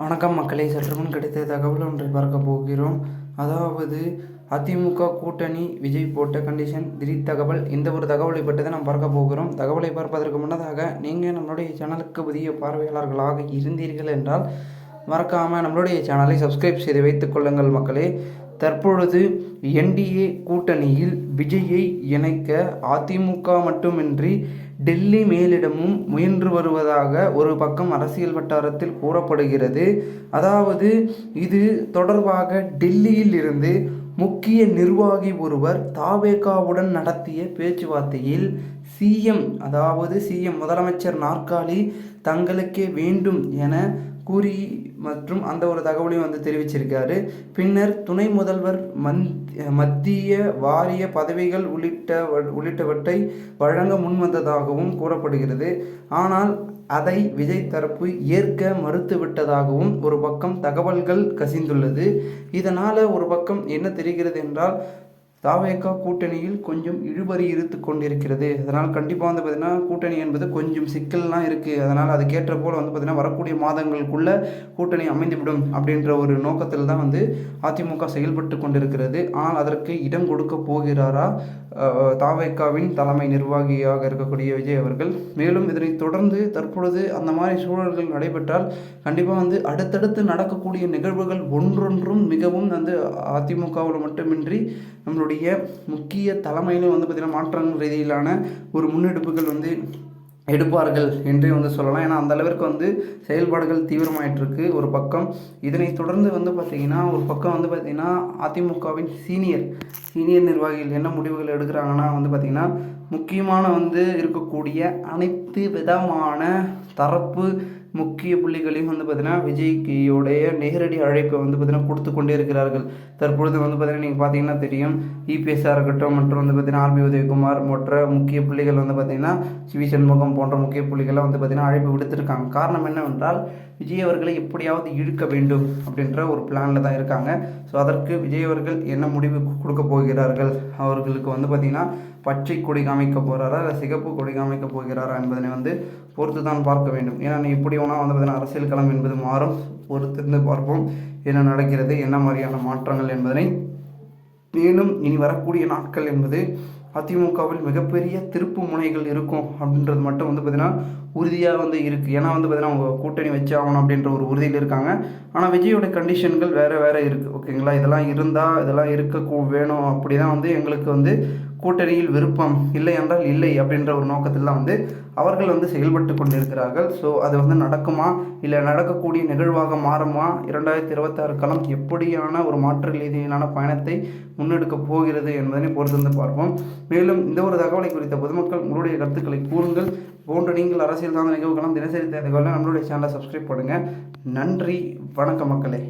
வணக்கம் மக்களை சற்றுமுன் கிடைத்த தகவல் ஒன்றை பார்க்க போகிறோம். அதாவது அதிமுக கூட்டணி விஜய் போட்ட கண்டிஷன் திடீர் தகவல் இந்த ஒரு தகவலை பற்றி தான் நாம் பார்க்க போகிறோம். தகவலை பார்ப்பதற்கு முன்னதாக நீங்கள் நம்மளுடைய சேனலுக்கு புதிய பார்வையாளர்களாக இருந்தீர்கள் என்றால் மறக்காமல் நம்மளுடைய சேனலை சப்ஸ்கிரைப் செய்து வைத்துக் கொள்ளுங்கள் மக்களே. தற்பொழுது என்டிஏ கூட்டணியில் விஜயை இணைக்க அதிமுக மட்டுமின்றி டெல்லி மேலிடமும் முயன்று வருவதாக ஒரு பக்கம் அரசியல் வட்டாரத்தில் கூறப்படுகிறது. அதாவது இது தொடர்பாக டெல்லியில் இருந்து முக்கிய நிர்வாகி ஒருவர் தாவேகாவுடன் நடத்திய பேச்சுவார்த்தையில் சிஎம் அதாவது சிஎம் முதலமைச்சர் நாற்காலி தங்களுக்கே வேண்டும் என கூறி மற்றும் அந்த ஒரு தகவலையும் வந்து தெரிவிச்சிருக்காரு. பின்னர் துணை முதல்வர் மந் மத்திய வாரிய பதவிகள் உள்ளிட்ட உள்ளிட்டவற்றை வழங்க முன்வந்ததாகவும் கூறப்படுகிறது. ஆனால் அதை விஜய் தரப்பு ஏற்க மறுத்துவிட்டதாகவும் ஒரு பக்கம் தகவல்கள் கசிந்துள்ளது. இதனால் ஒரு பக்கம் என்ன தெரிகிறது என்றால் தாவேக்கா கூட்டணியில் கொஞ்சம் இழுபறி இருத்து கொண்டிருக்கிறது. அதனால் கண்டிப்பாக வந்து பார்த்திங்கன்னா கூட்டணி என்பது கொஞ்சம் சிக்கல்லாம் இருக்குது அதனால் அதுக்கேற்ற போல் வந்து பார்த்திங்கன்னா வரக்கூடிய மாதங்களுக்குள்ளே கூட்டணி அமைந்துவிடும் அப்படின்ற ஒரு நோக்கத்தில் தான் வந்து அதிமுக செயல்பட்டு கொண்டிருக்கிறது. ஆனால் அதற்கு இடம் கொடுக்க போகிறாரா? தாவைக்காவின் தலைமை நிர்வாகியாக இருக்கக்கூடிய விஜய் அவர்கள் மேலும் இதனை தொடர்ந்து தற்பொழுது அந்த மாதிரி சூழல்கள் நடைபெற்றால் கண்டிப்பாக வந்து அடுத்தடுத்து நடக்கக்கூடிய நிகழ்வுகள் ஒன்றொன்றும் மிகவும் வந்து அதிமுகவில் மட்டுமின்றி நம்மளுடைய முக்கிய தலைமையிலும் வந்து பார்த்திங்கன்னா மாற்றங்கள் ரீதியிலான ஒரு முன்னெடுப்புகள் வந்து எடுப்பார்கள் என்றே வந்து சொல்லலாம். ஏன்னா அந்த அளவிற்கு வந்து செயல்பாடுகள் தீவிரமாயிட்டிருக்கு. ஒரு பக்கம் இதனை தொடர்ந்து வந்து பார்த்திங்கன்னா ஒரு பக்கம் வந்து பார்த்திங்கன்னா அதிமுகவின் சீனியர் சீனியர் நிர்வாகிகள் என்ன முடிவுகள் எடுக்கிறாங்கன்னா வந்து பார்த்திங்கன்னா முக்கியமான வந்து இருக்கக்கூடிய அனைத்து விதமான தரப்பு முக்கிய புள்ளிகளையும் வந்து பார்த்திங்கன்னா விஜய்க்கியோடைய நேரடி அழைப்பை வந்து பார்த்திங்கன்னா கொடுத்து கொண்டே இருக்கிறார்கள். தற்பொழுது வந்து பார்த்திங்கன்னா நீங்கள் பார்த்தீங்கன்னா தெரியும் இபிஎஸ்ஆர் இருக்கட்டும் மற்றும் வந்து பார்த்திங்கன்னா ஆர்பி உதயகுமார் மற்ற முக்கிய புள்ளிகள் வந்து பார்த்திங்கன்னா சிவி சண்முகம் போன்ற முக்கிய புள்ளிகள்லாம் வந்து பார்த்திங்கன்னா அழைப்பு விடுத்திருக்காங்க. காரணம் என்னவென்றால் விஜய் அவர்களை எப்படியாவது இழுக்க வேண்டும் அப்படின்ற ஒரு பிளானில் தான் இருக்காங்க. ஸோ அதற்கு விஜய் அவர்கள் என்ன முடிவு கொடுக்க போகிறார்கள்? அவர்களுக்கு வந்து பார்த்திங்கன்னா பச்சை கொடி காமிக்க போகிறாரா இல்லை சிகப்பு கொடி காமிக்க போகிறாரா என்பதனை வந்து பொறுத்து தான் பார்க்க வேண்டும். ஏன்னா நீ எப்படி வேணால் வந்து பார்த்திங்கன்னா அரசியல் களம் என்பது மாறும். பொறுத்திருந்து பார்ப்போம் என்ன நடக்கிறது என்ன மாதிரியான மாற்றங்கள் என்பதனை. மேலும் இனி வரக்கூடிய நாட்கள் என்பது அதிமுகவில் மிகப்பெரிய திருப்பு முனைகள் இருக்கும் அப்படின்றது மட்டும் வந்து பார்த்திங்கன்னா உறுதியாக வந்து இருக்குது ஏன்னா வந்து பார்த்திங்கன்னா அவங்க கூட்டணி வச்சு ஆகணும் அப்படின்ற ஒரு உறுதியில் இருக்காங்க. ஆனால் விஜயோட கண்டிஷன்கள் வேறு வேறு இருக்குது ஓகேங்களா இதெல்லாம் இருந்தால் இதெல்லாம் இருக்க வேணும் அப்படி தான் வந்து எங்களுக்கு வந்து கூட்டணியில் விருப்பம் இல்லை என்றால் இல்லை அப்படின்ற ஒரு நோக்கத்தில் தான் வந்து அவர்கள் வந்து செயல்பட்டு கொண்டிருக்கிறார்கள். ஸோ அது வந்து நடக்குமா? இல்லை நடக்கக்கூடிய நிகழ்வாக மாறுமா? இரண்டாயிரத்தி இருபத்தாறு களம் எப்படியான ஒரு மாற்று ரீதியிலான பயணத்தை முன்னெடுக்க போகிறது என்பதனை பொறுத்திருந்து பார்ப்போம். மேலும் இந்த ஒரு தகவலை குறித்த பொதுமக்கள் உங்களுடைய கருத்துக்களை கூறுங்கள். போன்ற நீங்கள் அரசியல் சார்ந்த நிகழ்வுகளும் தினசரி தேர்தல்களும் நம்மளுடைய சேனலை சப்ஸ்கிரைப் பண்ணுங்கள் நன்றி வணக்கம் மக்களே.